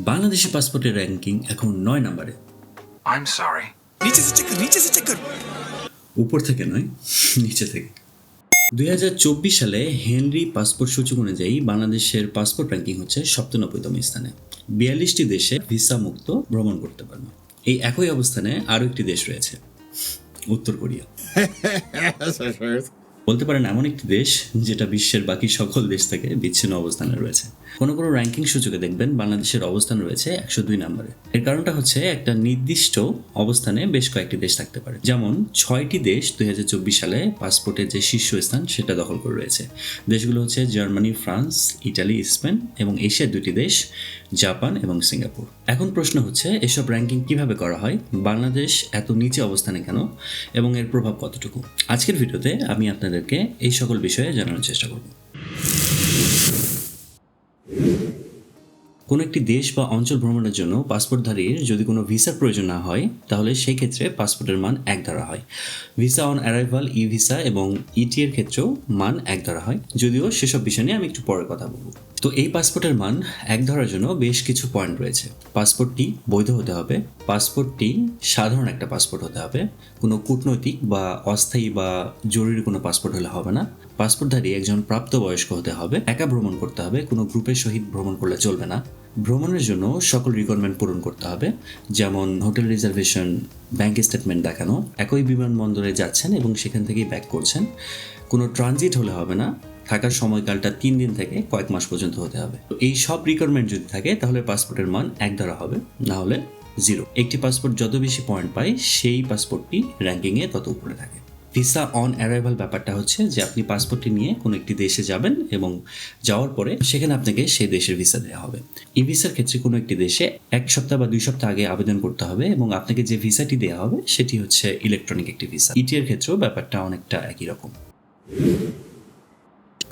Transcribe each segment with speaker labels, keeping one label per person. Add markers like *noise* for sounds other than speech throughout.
Speaker 1: বাংলাদেশি পাসপোর্টের র্যাঙ্কিং এখন নয় নম্বরে।
Speaker 2: আইম সরি নিচে সে চেক নিচে সে চেক
Speaker 1: উপর থেকে নয় নিচে থেকে। দুই হাজার চব্বিশ সালে হেনরি পাসপোর্ট সূচক অনুযায়ী বাংলাদেশের পাসপোর্ট র্যাঙ্কিং হচ্ছে সপ্তানব্বইতম স্থানে। বিয়াল্লিশটি দেশে ভিসা মুক্ত ভ্রমণ করতে পারবে। এই একই অবস্থানে আরও একটি দেশ রয়েছে উত্তর কোরিয়া। *laughs* বলতে পারেন এমন একটি দেশ যেটা বিশ্বের বাকি সকল দেশ থেকে বিচ্ছিন্ন অবস্থানে রয়েছে। কোনো কোনো র্যাঙ্কিং সূচকে দেখবেন বাংলাদেশের অবস্থান রয়েছে একশো দুই নম্বরে। এর কারণটা হচ্ছে একটা নির্দিষ্ট অবস্থানে বেশ কয়েকটি দেশ থাকতে পারে। যেমন ছয়টি দেশ দুই হাজার চব্বিশ সালে পাসপোর্টের যে শীর্ষস্থান সেটা দখল করে রয়েছে। দেশগুলো হচ্ছে জার্মানি, ফ্রান্স, ইটালি, স্পেন এবং এশিয়ার দুটি দেশ, জাপান এবং সিঙ্গাপুর। এখন প্রশ্ন হচ্ছে, এসব র্যাঙ্কিং কীভাবে করা হয়? বাংলাদেশ এত নিচে অবস্থানে কেন? এবং এর প্রভাব কতটুকু? আজকের ভিডিওতে আমি আপনাদেরকে এই সকল বিষয়ে জানানোর চেষ্টা করব। কোনো একটি দেশ বা অঞ্চল ভ্রমণের জন্য পাসপোর্টধারীর যদি কোনো ভিসার প্রয়োজন না হয়, তাহলে সেই ক্ষেত্রে পাসপোর্টের মান এক ধরা হয়। Visa on arrival e visa এবং ইটি এর ক্ষেত্রেও মান এক ধরা হয়। যদিও সেসব বিষয় নিয়ে আমি একটু পরে কথা বলব। তো এই পাসপোর্টের মান এক ধরার জন্য বেশ কিছু পয়েন্ট রয়েছে। পাসপোর্টটি বৈধ হতে হবে। পাসপোর্টটি সাধারণ একটা পাসপোর্ট হতে হবে। কোনো কূটনৈতিক বা অস্থায়ী বা জরুরি কোনো পাসপোর্ট হলে হবে না। পাসপোর্টধারী একজন প্রাপ্তবয়স্ক হতে হবে। একা ভ্রমণ করতে হবে। কোনো গ্রুপের সহিত ভ্রমণ করলে চলবে না। ভ্রমণের জন্য সকল রিকোয়ারমেন্ট পূরণ করতে হবে। যেমন হোটেল রিজার্ভেশন ব্যাংক স্টেটমেন্ট দেখানো, একই বিমানবন্দরে যাচ্ছেন এবং সেখান থেকেই ব্যাক করছেন। কোনো ট্রানজিট হলে হবে না। থাকার সময়কালটা তিন দিন থেকে কয়েক মাস পর্যন্ত হতে হবে। তো এই সব রিকোয়ারমেন্ট যদি থাকে, তাহলে পাসপোর্টের মান এক ধরা হবে, না হলে জিরো একটি পাসপোর্ট যত বেশি পয়েন্ট পায়, সেই পাসপোর্টটি র্যাঙ্কিংয়ে তত উপরে থাকে। ভিসা অন অ্যারাইভাল ব্যাপারটা হচ্ছে যে, আপনি পাসপোর্টটি নিয়ে কোনো একটি দেশে যাবেন এবং যাওয়ার পরে সেখানে আপনাকে সেই দেশের ভিসা দেওয়া হবে। ই ভিসার ক্ষেত্রে কোনো একটি দেশে এক সপ্তাহ বা দুই সপ্তাহ আগে আবেদন করতে হবে এবং আপনাকে যে ভিসাটি দেওয়া হবে, সেটি হচ্ছে ইলেকট্রনিক একটি ভিসা ইটি এর ক্ষেত্রেও ব্যাপারটা অনেকটা একই রকম।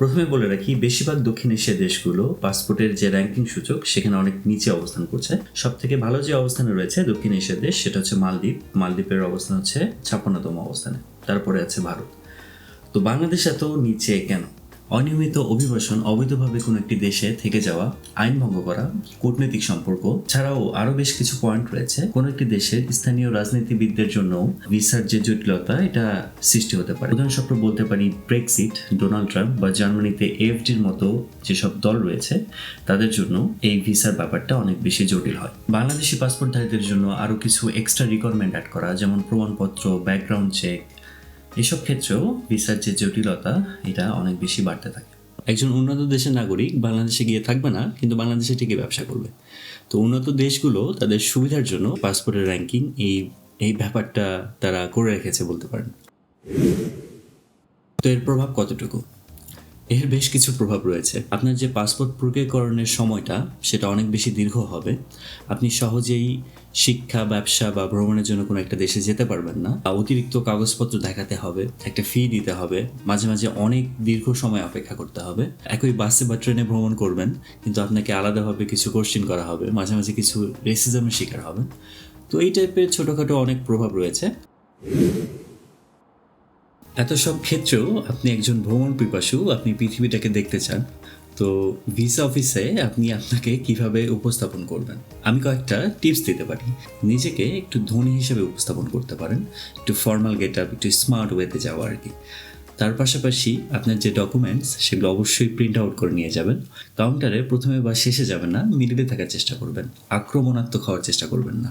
Speaker 1: প্রথমে বলে রাখি, বেশিরভাগ দক্ষিণ এশিয়া দেশগুলো পাসপোর্টের যে র্যাঙ্কিং সূচক, সেখানে অনেক নিচে অবস্থান করছে। সব থেকে ভালো যে অবস্থানে রয়েছে দক্ষিণ এশিয়া দেশ, সেটা হচ্ছে মালদ্বীপ। মালদ্বীপের অবস্থান হচ্ছে ছাপ্পান্নতম অবস্থানে। তারপরে আছে ভারত। তো বাংলাদেশ এত নিচে কেন? অনিয়মিত অভিবাসন অবৈধভাবে কোনো একটি দেশে থেকে যাওয়া, আইন ভঙ্গ করা, কূটনৈতিক সম্পর্ক ছাড়াও আরও বেশ কিছু পয়েন্ট রয়েছে। কোনো একটি দেশের স্থানীয় রাজনীতিবিদদের জন্য ভিসার যে জটিলতা, এটা সৃষ্টি হতে পারে। উদাহরণস্বরূপ বলতে পারি ব্রেক্সিট ডোনাল্ড ট্রাম্প বা জার্মানিতে এফডির মতো যেসব দল রয়েছে, তাদের জন্য এই ভিসার ব্যাপারটা অনেক বেশি জটিল হয়। বাংলাদেশি পাসপোর্টধারীদের জন্য আরও কিছু এক্সট্রা রিকোয়ারমেন্ট অ্যাড করা, যেমন প্রমাণপত্র ব্যাকগ্রাউন্ড চেক এসব ক্ষেত্রেও ভিসার যে জটিলতা, এটা অনেক বেশি বাড়তে থাকে। একজন উন্নত দেশের নাগরিক বাংলাদেশে গিয়ে থাকবে না, কিন্তু বাংলাদেশে ঠিকই ব্যবসা করবে। তো উন্নত দেশগুলো তাদের সুবিধার জন্য পাসপোর্টের র্যাঙ্কিং এই এই ব্যাপারটা তারা করে রেখেছে বলতে পারেন। তো এর প্রভাব কতটুকু? এর বেশ কিছু প্রভাব রয়েছে। আপনার যে পাসপোর্ট প্রক্রিয়াকরণের সময়টা, সেটা অনেক বেশি দীর্ঘ হবে। আপনি সহজেই শিক্ষা, ব্যবসা বা ভ্রমণের জন্য কোনো একটা দেশে যেতে পারবেন না। অতিরিক্ত কাগজপত্র দেখাতে হবে, একটা ফি দিতে হবে, মাঝে মাঝে অনেক দীর্ঘ সময় অপেক্ষা করতে হবে। একই বাসে বা ট্রেনে ভ্রমণ করবেন, কিন্তু আপনাকে আলাদাভাবে কিছু কোশ্চিন করা হবে, মাঝে মাঝে কিছু রেসিজমের শিকার হবেন। তো এই টাইপের ছোটোখাটো অনেক প্রভাব রয়েছে। এত সব ক্ষেত্রেও আপনি একজন ভ্রমণ পিপাসু, আপনি পৃথিবীটাকে দেখতে চান। তো ভিসা অফিসে আপনি আপনাকে কীভাবে উপস্থাপন করবেন? আমি কয়েকটা টিপস দিতে পারি। নিজেকে একটু ধনী হিসেবে উপস্থাপন করতে পারেন। একটু ফর্মাল গেট আপ একটু স্মার্ট ওয়েতে যাওয়া আর কি। তার পাশাপাশি আপনার যে ডকুমেন্টস সেগুলো অবশ্যই প্রিন্ট আউট করে নিয়ে যাবেন। কাউন্টারে প্রথমে বা শেষে যাবেন না মিডিলে থাকার চেষ্টা করবেন। আক্রমণাত্মক হওয়ার চেষ্টা করবেন না।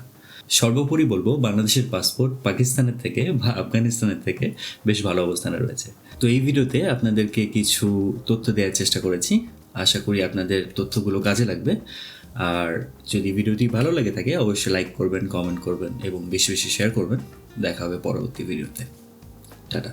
Speaker 1: সর্বোপরি বলব, বাংলাদেশের পাসপোর্ট পাকিস্তানের থেকে বা আফগানিস্তানের থেকে বেশ ভালো অবস্থানে রয়েছে। তো এই ভিডিওতে আপনাদেরকে কিছু তথ্য দেওয়ার চেষ্টা করেছি। আশা করি আপনাদের তথ্যগুলো কাজে লাগবে। আর যদি ভিডিওটি ভালো লাগে থাকে, অবশ্যই লাইক করবেন কমেন্ট করবেন এবং বেশি বেশি শেয়ার করবেন। দেখা হবে পরবর্তী ভিডিওতে। টাটা।